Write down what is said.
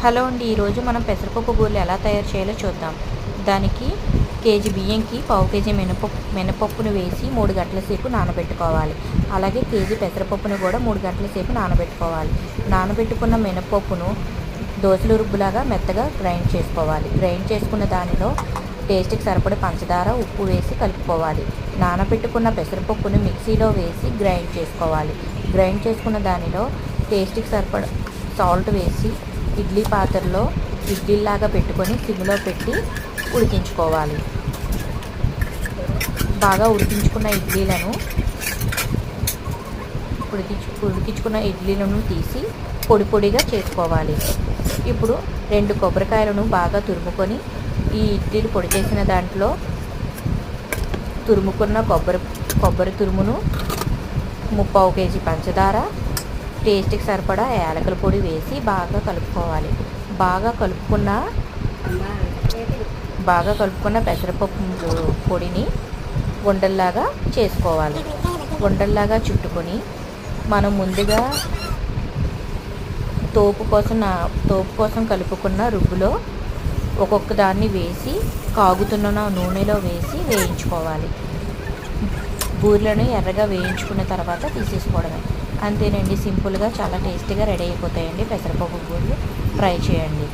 Hello అండి ఈరోజు మనం పెసరపప్పు బూరెలు ఎలా తయారు చేయాలో చూద్దాం. దానికి కేజీ బియ్యంకి పావు కేజీ మినపప్పు మినపప్పును వేసి మూడు గంటల సేపు నానబెట్టుకోవాలి. అలాగే కేజీ పెసరపప్పును కూడా మూడు గంటల సేపు నానబెట్టుకోవాలి. నానబెట్టుకున్న మినపప్పును దోశలు రుబ్బులాగా మెత్తగా గ్రైండ్ చేసుకోవాలి. గ్రైండ్ చేసుకున్న దానిలో టేస్ట్కి సరిపడే పంచదార ఉప్పు వేసి కలుపుకోవాలి. నానబెట్టుకున్న పెసరపప్పును మిక్సీలో వేసి గ్రైండ్ చేసుకోవాలి. గ్రైండ్ చేసుకున్న దానిలో టేస్ట్కి సరిపడ సాల్ట్ వేసి ఇడ్లీ పాత్రలో ఇడ్లీలాగా పెట్టుకొని సిమ్లో పెట్టి ఉడికించుకోవాలి. బాగా ఉడికించుకున్న ఇడ్లీలను ఉడికించు ఉడికించుకున్న ఇడ్లీలను తీసి పొడి పొడిగా చేసుకోవాలి. ఇప్పుడు రెండు కొబ్బరికాయలను బాగా తురుముకొని ఈ ఇడ్లీలు పొడి చేసిన దాంట్లో తురుముకున్న కొబ్బరి కొబ్బరి తురుమును ముప్పావు కేజీ పంచదార టేస్ట్కి సరిపడా యాలకుల పొడి వేసి బాగా కలుపుకోవాలి. బాగా కలుపుకున్న బాగా కలుపుకున్న పెసరపప్పు పొడిని ఉండల్లాగా చేసుకోవాలి. ఉండల్లాగా చుట్టుకొని మనం ముందుగా తోపు కోసం తోపు కోసం కలుపుకున్న రుబ్బులో ఒక్కొక్క దాన్ని వేసి కాగుతున్న నూనెలో వేసి వేయించుకోవాలి. బూరెలను ఎర్రగా వేయించుకున్న తర్వాత తీసేసుకోవడమే. అంతేనండి సింపుల్గా చాలా టేస్టీగా రెడీ అయిపోతాయండి పెసరపప్పు బూరెలు. ట్రై చేయండి.